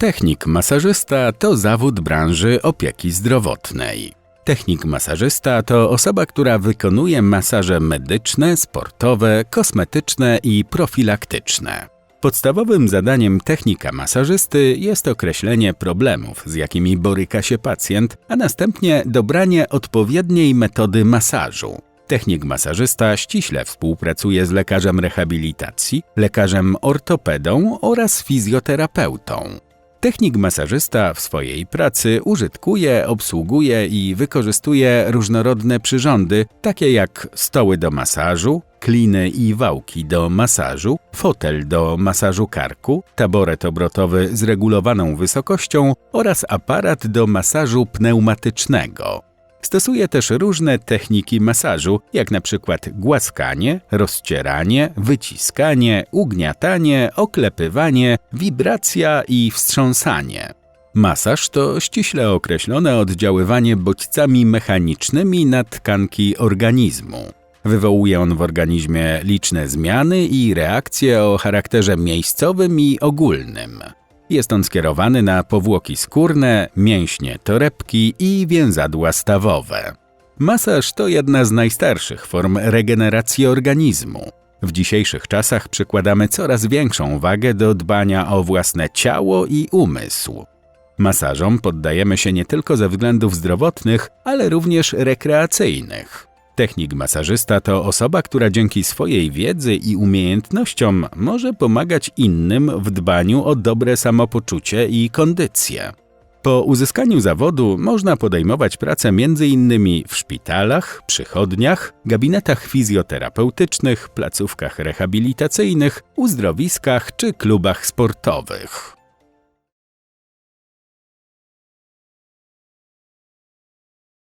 Technik masażysta to zawód branży opieki zdrowotnej. Technik masażysta to osoba, która wykonuje masaże medyczne, sportowe, kosmetyczne i profilaktyczne. Podstawowym zadaniem technika masażysty jest określenie problemów, z jakimi boryka się pacjent, a następnie dobranie odpowiedniej metody masażu. Technik masażysta ściśle współpracuje z lekarzem rehabilitacji, lekarzem ortopedą oraz fizjoterapeutą. Technik masażysta w swojej pracy użytkuje, obsługuje i wykorzystuje różnorodne przyrządy, takie jak stoły do masażu, kliny i wałki do masażu, fotel do masażu karku, taboret obrotowy z regulowaną wysokością oraz aparat do masażu pneumatycznego. Stosuje też różne techniki masażu, jak na przykład głaskanie, rozcieranie, wyciskanie, ugniatanie, oklepywanie, wibracja i wstrząsanie. Masaż to ściśle określone oddziaływanie bodźcami mechanicznymi na tkanki organizmu. Wywołuje on w organizmie liczne zmiany i reakcje o charakterze miejscowym i ogólnym. Jest on skierowany na powłoki skórne, mięśnie torebki i więzadła stawowe. Masaż to jedna z najstarszych form regeneracji organizmu. W dzisiejszych czasach przykładamy coraz większą wagę do dbania o własne ciało i umysł. Masażom poddajemy się nie tylko ze względów zdrowotnych, ale również rekreacyjnych. Technik masażysta to osoba, która dzięki swojej wiedzy i umiejętnościom może pomagać innym w dbaniu o dobre samopoczucie i kondycję. Po uzyskaniu zawodu można podejmować pracę m.in. w szpitalach, przychodniach, gabinetach fizjoterapeutycznych, placówkach rehabilitacyjnych, uzdrowiskach czy klubach sportowych.